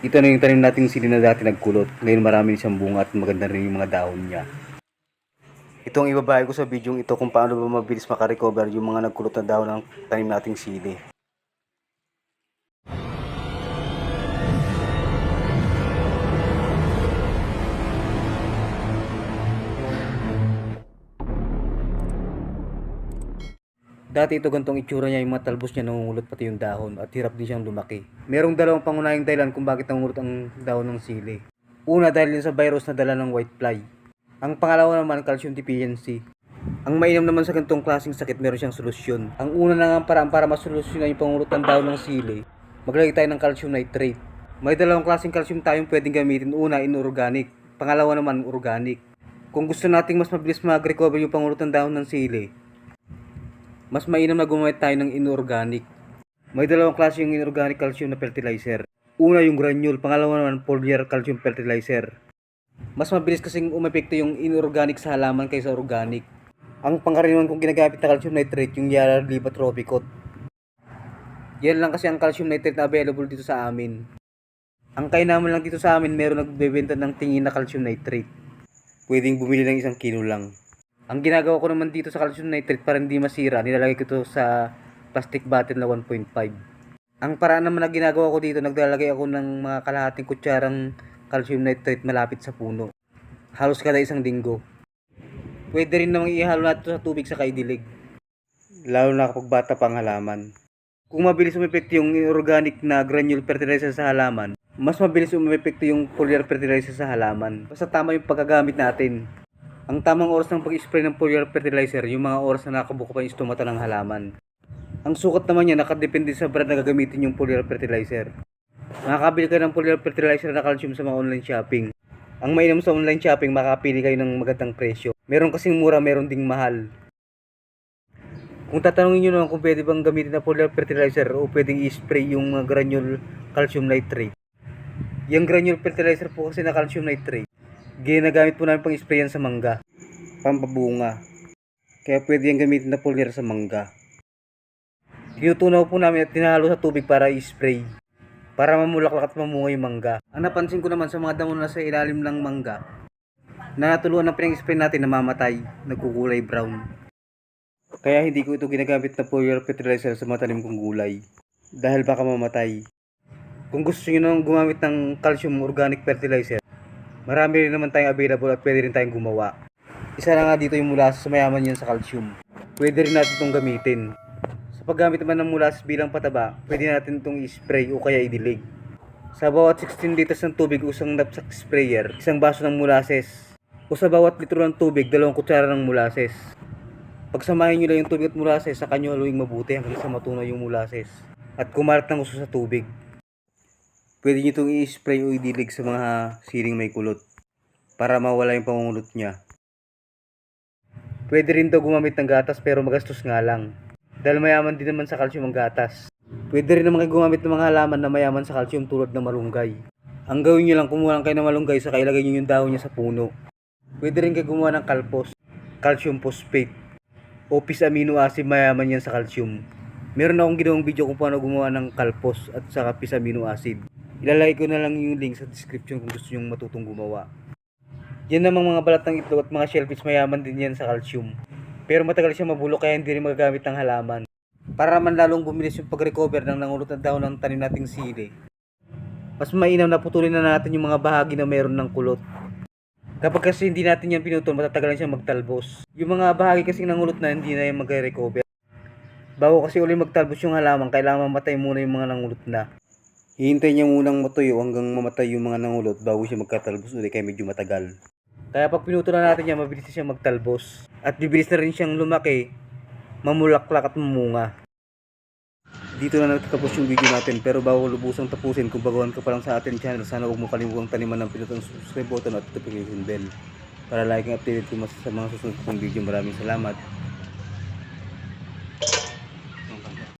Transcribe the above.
Ito na yung tanim nating sili na dati nagkulot. Ngayon marami siyang bunga at maganda rin yung mga dahon niya. Ito ang ibabahe ko sa video ito kung paano ba mabilis makarecover yung mga nagkulot na dahon ng tanim nating sili. Dati ito gantong itsura niya, yung mga talbos niya nangungulot pati yung dahon at hirap din siyang lumaki. Merong dalawang pangunahing dahilan kung bakit nangungulot ang dahon ng sili. Una dahil sa virus na dala ng white fly. Ang pangalawa naman calcium deficiency. Ang mainam naman sa ganitong klaseng sakit meron siyang solusyon. Ang una na nga paraan para masolusyonan yung pangungulot ng dahon ng sili, maglagay tayo ng calcium nitrate. May dalawang klaseng calcium tayong pwedeng gamitin. Una, inorganic. Pangalawa naman, organic. Kung gusto nating mas mabilis mag-recover yung pangulot ng dahon ng sili, mas mainam na gumamit tayo ng inorganic. May dalawang klase yung inorganic calcium na fertilizer. Una yung granule, pangalawa naman foliar calcium fertilizer. Mas mabilis kasing umepekto yung inorganic sa halaman kaysa organic. Ang pangkaraniwan kong ginagamit na calcium nitrate yung Yara Liba Tropicot. Yan lang kasi ang calcium nitrate na available dito sa amin. Ang kainaman lang dito sa amin, meron nagbebenta ng tingin na calcium nitrate. Pwedeng bumili ng isang kilo lang. Ang ginagawa ko naman dito sa calcium nitrate para hindi masira, nilalagay ko ito sa plastic bottle na 1.5. Ang paraan naman na ginagawa ko dito, naglalagay ako ng mga kalahating kutsarang calcium nitrate malapit sa puno. Halos kada isang linggo. Pwede rin namang ihalo natin sa tubig sa kaidilig. Lalo na kapag bata pang halaman. Kung mabilis umepekto yung organic na granule fertilizer sa halaman, mas mabilis umepekto yung foliar fertilizer sa halaman. Basta tama yung paggagamit natin. Ang tamang oras ng pag-spray ng foliar fertilizer, yung mga oras na nakabuko pa yung stomata ng halaman. Ang sukat naman niya nakadepende sa brand na gagamitin yung foliar fertilizer. Makakabili kayo ng foliar fertilizer na calcium sa mga online shopping. Ang mainam sa online shopping, makakapili kayo ng magandang presyo. Meron kasing mura, meron ding mahal. Kung tatanungin nyo naman kung pwede bang gamitin na foliar fertilizer o pwedeng i-spray yung granule calcium nitrate. Yung granule fertilizer po kasi na calcium nitrate, ginagamit po namin pang sprayan sa mangga. Pampabunga. Kaya pwede yung gamitin na foliar sa mangga. Tinutunaw po namin at tinahalo sa tubig para i-spray. Para mamulaklak at mamunga yung mangga. Ang napansin ko naman sa mga damo na sa ilalim ng mangga, na natuluan ng pinang-spray natin namamatay, nagkukulay brown. Kaya hindi ko ito ginagamit na foliar fertilizer sa mga tanim kong gulay. Dahil baka mamatay. Kung gusto nyo nang gumamit ng calcium organic fertilizer, marami rin naman tayong available at pwede rin tayong gumawa. Isa na nga dito yung molasses, mayaman yan sa calcium. Pwede rin natin itong gamitin. Sa paggamit naman ng molasses bilang pataba, pwede natin itong i-spray o kaya idilig. Sa bawat 16 liters ng tubig, usang knapsack sprayer, isang baso ng molasses. O sa bawat litro ng tubig, dalawang kutsara ng molasses. Pagsamahin nyo lang yung tubig at molasses, saka nyo haluing mabuti hanggang sa matunaw yung molasses. At kumalat ng gusto sa tubig. Pwede nyo itong i-spray o idilig sa mga siling may kulot para mawala yung pangungulot niya. Pwede rin daw gumamit ng gatas pero magastos nga lang. Dahil mayaman din naman sa calcium ang gatas. Pwede rin naman kayo gumamit ng mga halaman na mayaman sa calcium tulad ng malunggay. Ang gawin nyo lang, kumuha lang kayo ng malunggay sa ilagay nyo yung dahon niya sa puno. Pwede rin kayo gumawa ng kalpos, calcium phosphate, o amino acid mayaman yan sa calcium. Meron akong ginawang video kung paano gumawa ng kalpos at saka pis amino acid. Ilalagay ko na lang yung link sa description kung gusto nyong matutong gumawa. Yan namang mga balat ng itlog at mga shellfish mayaman din yan sa calcium. Pero matagal siya mabulok kaya hindi rin magagamit ng halaman. Para naman lalong bumilis yung pag-recover ng nangulot na dahon ng tanim nating sili. Mas mainam na putulin na natin yung mga bahagi na meron ng kulot. Kapag kasi hindi natin yan pinutol, matatagalan siya magtalbos. Yung mga bahagi kasi nangulot na hindi na yan mag-recover. Bago kasi uli magtalbos yung halaman, kailangan mamatay muna yung mga nangulot na. Hihintay niya munang matuyo hanggang mamatay yung mga nangulot bago siya magkatalbos ulit kaya medyo matagal. Kaya pag pinutulan natin yan, mabilis na siyang magtalbos. At bibilis na rin siyang lumaki, mamulaklak at mamunga. Dito na nagtatapos yung video natin pero bago lubusang tapusin kung baguhan ka pa lang sa ating channel sana huwag mo kalimutang taniman ng pinutang subscribe button at notification bell para like and updated mas sa mga susunod kong video. Maraming salamat.